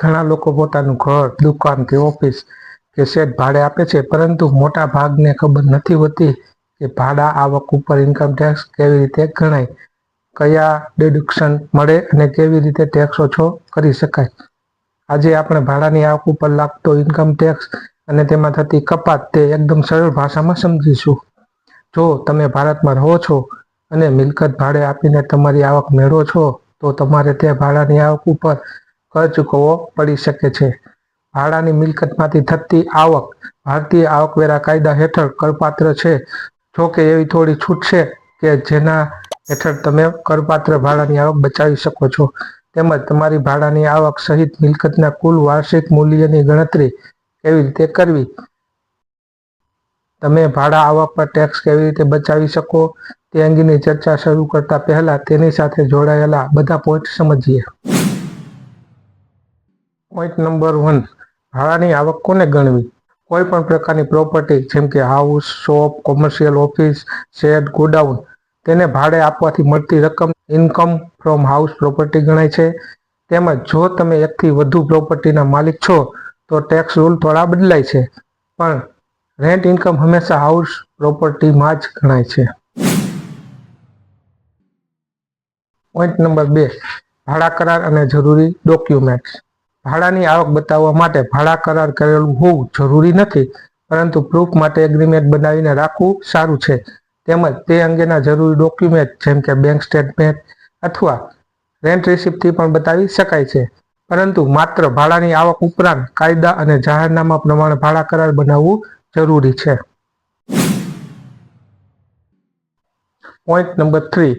ઘણા લોકો પોતાનું ઘર, દુકાન કે ઓફિસ કે શેડ ભાડે આપે છે, પરંતુ મોટા ભાગને ખબર નથી હોતી કે ભાડા, આવક ઉપર ઇન્કમ ટેક્સ કેવી રીતે ગણાય, કયા ડિડક્શન મળે અને કેવી રીતે ટેક્સ ઓછો કરી શકાય. આજે આપણે ભાડાની આવક ઉપર લાગતો ઇન્કમ ટેક્સ અને તેમાં થતી કપાત તે એકદમ સરળ ભાષામાં સમજીશું. જો તમે ભારતમાં રહો છો અને મિલકત ભાડે આપીને તમારી આવક મેળવો છો, તો તમારે તે ભાડાની આવક ઉપર કર ચૂકવવો પડી શકે છે. ભાડાની મિલકતમાંથી થતી આવક, ભારતીય આવકવેરા કાયદા હેઠળ કરપાત્ર છે. જો કે એવી થોડી છૂટ છે કે જેના હેઠળ તમે કરપાત્ર ભાડાની આવક બચાવી શકો છો. તેમજ તમારી ભાડાની આવક સહિત મિલકતના કુલ વાર્ષિક મૂલ્યની ગણતરી કેવી રીતે કરવી? તમે ભાડા આવક પર ટેક્સ કેવી રીતે બચાવી શકો? તે અંગેની ચર્ચા શરૂ કરતા પહેલા તેની સાથે જોડાયેલા બધા પોઈન્ટ સમજીએ. પોઈન્ટ નંબર વન ભાડાની આવક કોને ગણવી? કોઈ પણ પ્રકારની પ્રોપર્ટી જેમ કે house shop commercial office shed godown તેને ભાડે આપવાથી મળતી રકમ ઇન્કમ ફ્રોમ હાઉસ પ્રોપર્ટી ગણાય છે. તેમજ જો તમે એકથી વધુ પ્રોપર્ટીના માલિક છો, તો ટેક્સ રૂલ થોડા બદલાય છે. પણ રેન્ટ ઇન્કમ હંમેશા હાઉસ પ્રોપર્ટીમાં જ ગણાય છે. પોઈન્ટ નંબર બે, ભાડા કરાર અને જરૂરી ડોક્યુમેન્ટ્સ ભાડાની આવક બતાવવા માટે ભાડા કરાર કરેલું હોવું જરૂરી નથી, પરંતુ પ્રૂફ માટે એગ્રીમેન્ટ બનાવીને રાખવું સારું છે. તેમજ તે અંગેના જરૂરી ડોક્યુમેન્ટ જેમ કે બેંક સ્ટેટમેન્ટ અથવા રેન્ટ રિસિપ્ટથી પણ બતાવી શકાય છે. પરંતુ માત્ર ભાડાની આવક ઉપરાંત કાયદા અને જાહેરનામા પ્રમાણે ભાડા કરાર બનાવવું જરૂરી છે. પોઈન્ટ નંબર થ્રી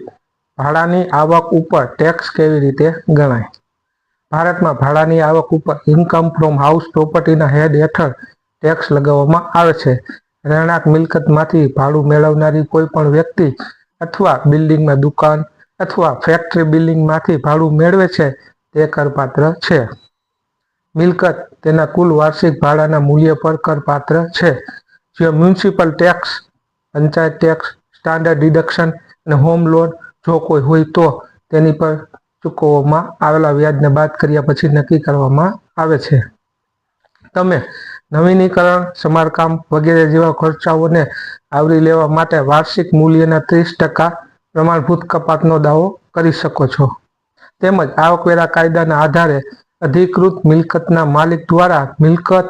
ભાડાની આવક ઉપર ટેક્સ કેવી રીતે ગણાય? ભારતમાં ભાડાની આવક ઉપર ઇન્કમ ફ્રોમ હાઉસ પ્રોપર્ટીના હેડ હેઠળ ટેક્સ લગાવવામાં આવે છે. રહેણાંક મિલકતમાંથી ભાડું મેળવનારી કોઈ પણ વ્યક્તિ અથવા બિલ્ડિંગમાં દુકાન અથવા ફેક્ટરી બિલ્ડિંગમાંથી ભાડું મેળવે છે, તે કરપાત્ર છે. મિલકત તેના કુલ વાર્ષિક ભાડાના મૂલ્ય પર કરપાત્ર છે. જે municipal tax, panchayat tax, standard deduction અને હોમ લોન જો કોઈ હોય તો તેની પર ચૂકવવામાં આવેલા વ્યાજને બાદ કર્યા પછી નક્કી કરવામાં આવે છે. તમે નવીનીકરણ, સમારકામ વગેરે જેવા ખર્ચાઓને આવરી લેવા માટે વાર્ષિક મૂલ્યના ત્રીસ ટકા પ્રમાણભૂત કપાતનો દાવો કરી શકો છો. તેમજ આવકવેરા કાયદાના આધારે અધિકૃત મિલકતના માલિક દ્વારા મિલકત,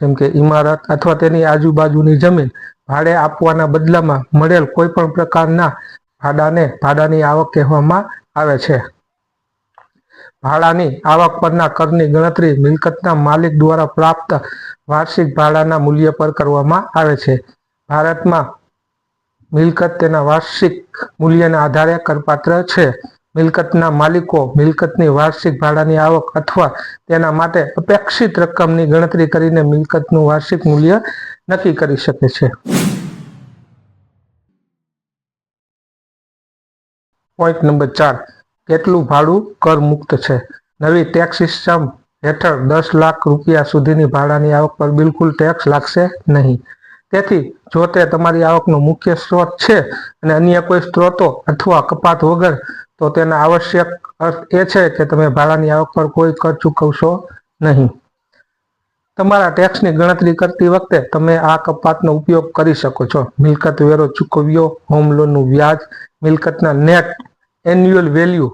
જેમ કે ઇમારત અથવા તેની આજુબાજુની જમીન ભાડે આપવાના બદલામાં મળેલ કોઈ પણ પ્રકારના ભાડાને ભાડાની આવક કહેવામાં આવે છે. ભાડાની આવક પરના કરની ગણતરી મિલકતના માલિક દ્વારા પ્રાપ્ત વાર્ષિક ભાડાના મૂલ્ય પર કરવામાં આવે છે. ભારતમાં મિલકત તેના વાર્ષિક મૂલ્યના આધારે કરપાત્ર છે. મિલકતના માલિકો મિલકતની વાર્ષિક ભાડાની આવક અથવા તેના માટે અપેક્ષિત રકમની ગણતરી કરીને મિલકતનું વાર્ષિક મૂલ્ય નક્કી કરી શકે છે. પોઈન્ટ નંબર ચાર. કેટલું ભાડું કર મુક્ત છે? નવી ટેક્સ સિસ્ટમ હેઠળ દસ લાખ રૂપિયા સુધીની ભાડાની આવક પર બિલકુલ ટેક્સ લાગશે નહીં. તેથી જો તે તમારી આવકનો મુખ્ય સ્ત્રોત છે અને અન્ય કોઈ સ્ત્રોતો અથવા કપાત વગર, તો તેના આવશ્યક અર્થ એ છે કે તમે ભાડાની આવક પર કોઈ કર ચૂકવશો નહીં. તમારા ટેક્સની ગણતરી કરતી વખતે તમે આ કપાતનો ઉપયોગ કરી શકો છો. મિલકત વેરો ચૂકવ્યો હોમ લોનનું વ્યાજ, મિલકતના નેટ એન્યુઅલ વેલ્યુ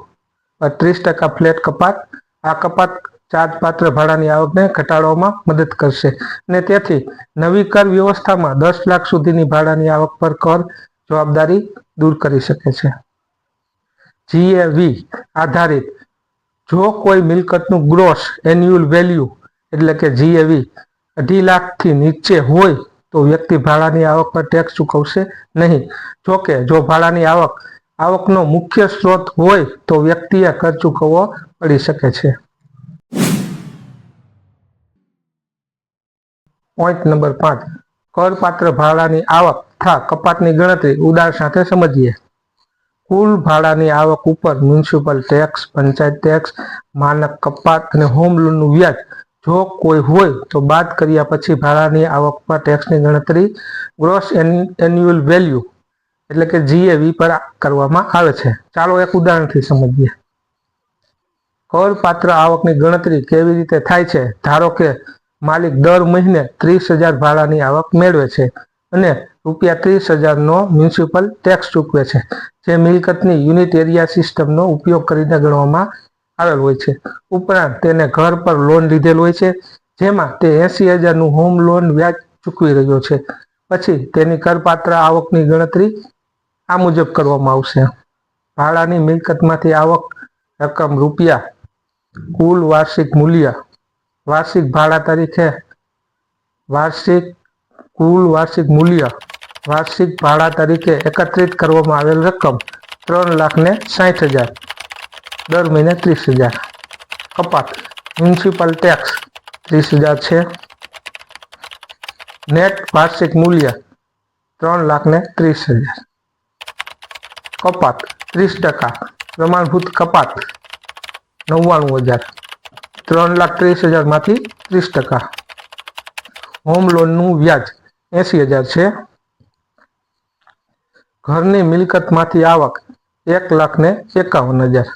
ત્રીસ ટકા ફ્લેટ કપાત. આ કપાત ચાર્જપાત્ર ભાડાની આવકને ઘટાડવામાં મદદ કરશે. અને તેથી નવી કર વ્યવસ્થામાં દસ લાખ સુધીની ભાડાની આવક પર કર જવાબદારી દૂર કરી શકે છે. જીએવી આધારિત. જો કોઈ મિલકતનું ગ્રોસ એન્યુઅલ વેલ્યુ એટલે કે જીએવી અઢી લાખથી નીચે હોય તો વ્યક્તિ ભાડાની આવક પર ટેક્સ ચૂકવશે નહીં. જોકે જો ભાડાની આવક આવકનો મુખ્ય સ્ત્રોત હોય તો વ્યક્તિએ કર ચૂકવવો પડી શકે છે. પોઈન્ટ નંબર પાંચ. કરપાત્ર ભાડાની આવક તથા કપાતની ગણતરી ઉદાહરણ સાથે સમજીએ. કુલ ભાડાની આવક ઉપર મ્યુનિસિપલ ટેક્સ, પંચાયત ટેક્સ, માનક કપાત અને હોમ લોનનું વ્યાજ જો કોઈ હોય તો બાદ કર્યા પછી ભાડાની આવક પર ટેક્સની ગણતરી, ગ્રોસ એન્યુઅલ વેલ્યુ એટલે કે જીએવી પર કરવામાં આવે છે. ચાલો એક ઉદાહરણથી સમજીએ. કરપાત્ર આવકની ગણતરી કેવી રીતે થાય છે? ધારો કે માલિક દર મહિને ત્રીસ હજાર ભાડાની આવક મેળવે છે અને રૂપિયા ત્રીસ હજારનો મ્યુનિસિપલ ટેક્સ ચૂકવે છે, જે મિલકતની યુનિટ એરિયા સિસ્ટમનો ઉપયોગ કરીને ગણવામાં આવેલ હોય છે. ઉપરાંત તેને ઘર પર લોન લીધેલ હોય છે, જેમાં તે એસી હજારનું હોમ લોન વ્યાજ ચૂકવી રહ્યો છે. પછી તેની કરપાત્ર આવકની ગણતરી આ મુજબ કરવામાં આવશે. ભાડાની મિલકતમાંથી આવક રકમ રૂપિયા, કુલ વાર્ષિક મૂલ્ય, વાર્ષિક ભાડા તરીકે, વાર્ષિક, કુલ વાર્ષિક મૂલ્ય, વાર્ષિક ભાડા તરીકે એકત્રિત કરવામાં આવેલ રકમ ત્રણ લાખ ને સાઠ હજાર, દર મહિને ત્રીસ હજાર. કપાત, મ્યુનિસિપલ ટેક્સ ત્રીસ હજાર છે. નેટ વાર્ષિક મૂલ્ય ત્રણ લાખ ને ત્રીસ હજાર. કપાત, ત્રીસ ટકા. પ્રમાણભૂત કપાત, નવ્વાણું હજાર. ત્રણ લાખ ત્રીસ હજારમાંથી ત્રીસ ટકા. હોમ લોનનું વ્યાજ એંસી હજાર છે. ઘરની મિલકતમાંથી આવક એક લાખ ને એકાવન હજાર.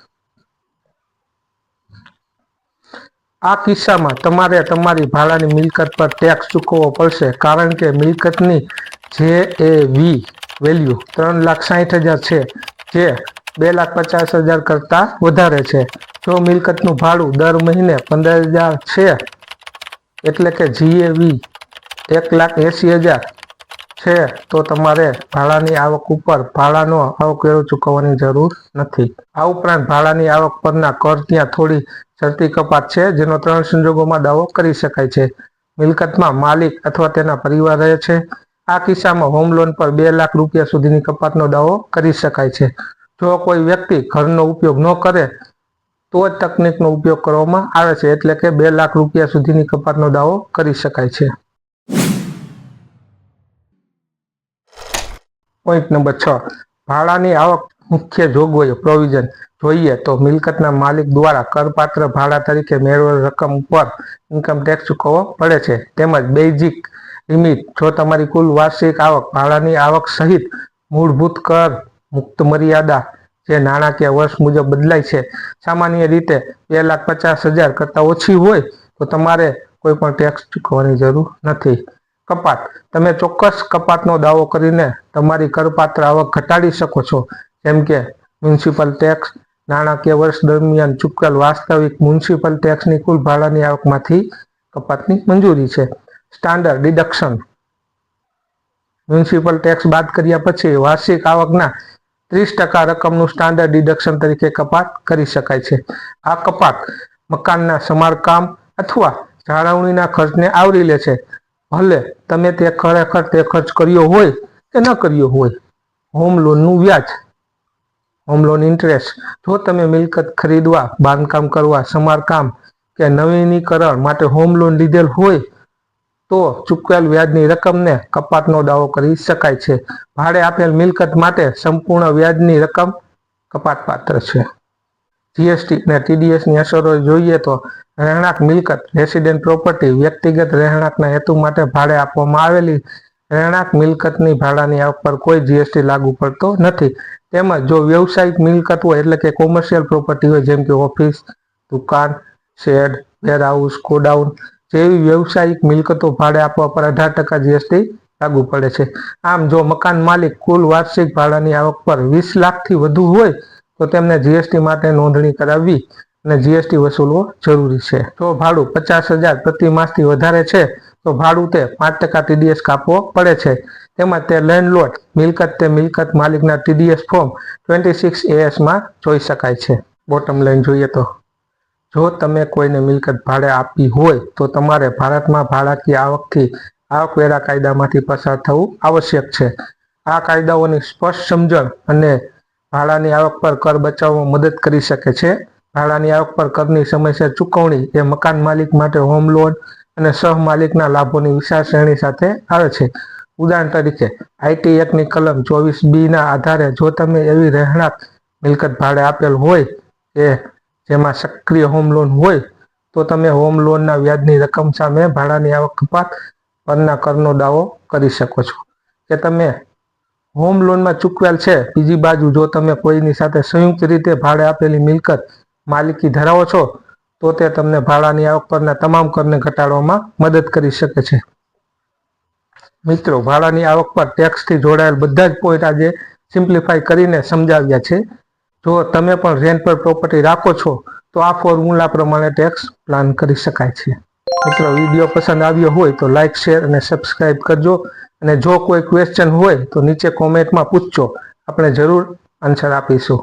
આ કિસ્સામાં તમારે તમારી ભાડાની મિલકત પર ટેક્સ ચૂકવવો પડશે, કારણ કે મિલકતની જે એ વી વેલ્યુ ત્રણ લાખ સાઠ હજાર છે, જે બે લાખ પચાસ હજાર કરતાં વધારે છે. જો મિલકતનું ભાડું દર મહિને પંદર હજાર છે, એટલે કે જીએવી એક લાખ એંસી હજાર છે, તો તમારે ભાડાની આવક ઉપર ભાડાનો આવકવેરો ચૂકવવાની જરૂર નથી. આ ઉપરાંત ભાડાની આવક પરના કર ત્યાં થોડી શરતી કપાત છે, જેનો ત્રણ સંજોગોમાં દાવો કરી શકાય છે. મિલકતમાં માલિક અથવા તેના પરિવાર રહે છે આ કિસ્સામાં હોમ લોન પર બે લાખ રૂપિયા સુધીની કપાતનો દાવો કરી શકાય છે. જો કોઈ વ્યક્તિ ઘરનો ઉપયોગ ન કરે, તો જ તકનીકનો ઉપયોગ કરવામાં આવે છે, એટલે કે બે લાખ રૂપિયા સુધીની કપાતનો દાવો કરી શકાય છે. પોઈન્ટ નંબર છ. ભાડાની આવક મુખ્ય જોગવાઈઓ પ્રોવિઝન જોઈએ તો મિલકતના માલિક દ્વારા કરપાત્ર ભાડા તરીકે મેળવેલ રકમ ઉપર ઇન્કમ ટેક્સ ચૂકવવો પડે છે. તેમજ બેઝિક લિમિટ જો તમારી કુલ વાર્ષિક આવક, ભાડાની આવક સહિત મૂળભૂત કર મુક્ત મર્યાદા જે નાણાકીય વર્ષ મુજબ બદલાય છે, સામાન્ય રીતે બે લાખ પચાસ હજાર કરતાં ઓછી હોય તો તમારે કોઈ પણ ટેક્સ ચૂકવવાની જરૂર નથી. કપાત. તમે ચોક્કસ કપાતનો દાવો કરીને તમારી કરપાત્ર આવક ઘટાડી શકો છો. જેમ કે મ્યુનિસિપલ ટેક્સ નાણાકીય વર્ષ દરમિયાન ચૂકવેલ વાસ્તવિક મ્યુનિસિપલ ટેક્સની કુલ ભાડાની આવકમાંથી કપાતની મંજૂરી છે. સ્ટાન્ડર્ડ ડિડક્શન મ્યુનિસિપલ ટેક્સ બાદ કર્યા પછી વાર્ષિક આવકના ત્રીસ ટકા રકમનું સ્ટાન્ડર્ડ ડિડક્શન તરીકે કપાત કરી શકાય છે. આ કપાત મકાનના સમારકામ અથવા જાળવણીના ખર્ચને આવરી લે છે. ભલે તમે તે ખરેખર તે ખર્ચ કર્યો હોય કે ન કર્યો હોય. હોમ લોનનું વ્યાજ. હોમ લોન ઇન્ટરેસ્ટ જો તમે મિલકત ખરીદવા, બાંધકામ કરવા, સમારકામ કે નવીનીકરણ માટે હોમ લોન લીધેલ હોય તો ચૂકવેલ વ્યાજની રકમને કપાતનો દાવો કરી શકાય છે. ભાડે આપેલ મિલકત માટે સંપૂર્ણ વ્યાજની રકમ કપાતપાત્ર છે. જીએસટી અને ટીડીએસની અસરો જોઈએ તો રહેણાંક મિલકત, રેસિડેન્ટ પ્રોપર્ટી, વ્યક્તિગત રહેણાંકના હેતુ માટે ભાડે આપવામાં આવેલી રહેણાંક મિલકતની ભાડાની આવક પર કોઈ જીએસટી લાગુ પડતો નથી. તેમજ જો વ્યવસાયિક મિલકત હોય એટલે કે કોમર્શિયલ પ્રોપર્ટી હોય જેમ કે ઓફિસ, દુકાન, શેડ, વેરહાઉસ, ગોડાઉન જેવી વ્યવસાયિક મિલકતો ભાડે આપવા પર અઢાર ટકા જીએસટી લાગુ પડે છે. આમ જો મકાન માલિક કુલ વાર્ષિક ભાડાની આવક પર વીસ લાખથી વધુ હોય, તો તેમને જીએસટી માટે નોંધણી કરાવવી અને જીએસટી વસૂલવો જરૂરી છે. જો ભાડું પચાસ હજાર પ્રતિ માસથી વધારે છે, તો ભાડું તે પાંચ ટકા ટીડીએસ કાપવો પડે છે. તેમાં તે લેન્ડલોડ મિલકત તે મિલકત માલિકના ટીડીએસ ફોર્મ ટ્વેન્ટી સિક્સ એએસમાં જોઈ શકાય છે. બોટમ લાઈન જોઈએ તો. જો તમે કોઈને મિલકત ભાડે આપી હોય, તો તમારે ભારતમાં ભાડાકીય આવકથી આવકવેરા કાયદામાંથી પસાર થવું આવશ્યક છે. આ કાયદાઓની સ્પષ્ટ સમજણ અને ભાડાની આવક પર કર બચાવવામાં મદદ કરી શકે છે. ભાડાની આવક પર કરની સમયસર ચૂકવણી એ મકાન માલિક માટે હોમ લોન અને સહ માલિકના લાભોની વિશાળ શ્રેણી સાથે આવે છે. ઉદાહરણ તરીકે આઈટી એકની કલમ ચોવીસ બીના આધારે જો તમે એવી રહેણાંક મિલકત ભાડે આપેલ હોય, કે જેમાં સક્રિય હોમ લોન હોય, તો તમે હોમ લોનના વ્યાજની રકમ સામે ભાડાની આવક કપાત પરના કરનો દાવો કરી શકો છો. કે તમે હોમ લોનમાં ચૂકવેલ છે, બીજી બાજુ જો તમે કોઈની સાથે સંયુક્ત રીતે ભાડે આપેલી મિલકત માલિકી ધરાવો છો, તો તે તમને ભાડાની આવક પરના તમામ કરને ઘટાડવામાં મદદ કરી શકે છે. મિત્રો, ભાડાની આવક પર ટેક્સથી જોડાયેલ બધા જ પોઈન્ટ આજે સિમ્પ્લિફાઈ કરીને સમજાવ્યા છે. જો તમે પણ રેન્ટ પર પ્રોપર્ટી રાખો છો, તો આ ફોર્મ્યુલા પ્રમાણે ટેક્સ પ્લાન કરી શકાય છે. મિત્રો વીડિયો પસંદ આવ્યો હોય તો લાઇક શેર અને સબસ્ક્રાઇબ કરજો. અને જો કોઈ ક્વેશ્ચન હોય તો નીચે કોમેન્ટમાં પૂછજો. આપણે જરૂર આન્સર આપીશું.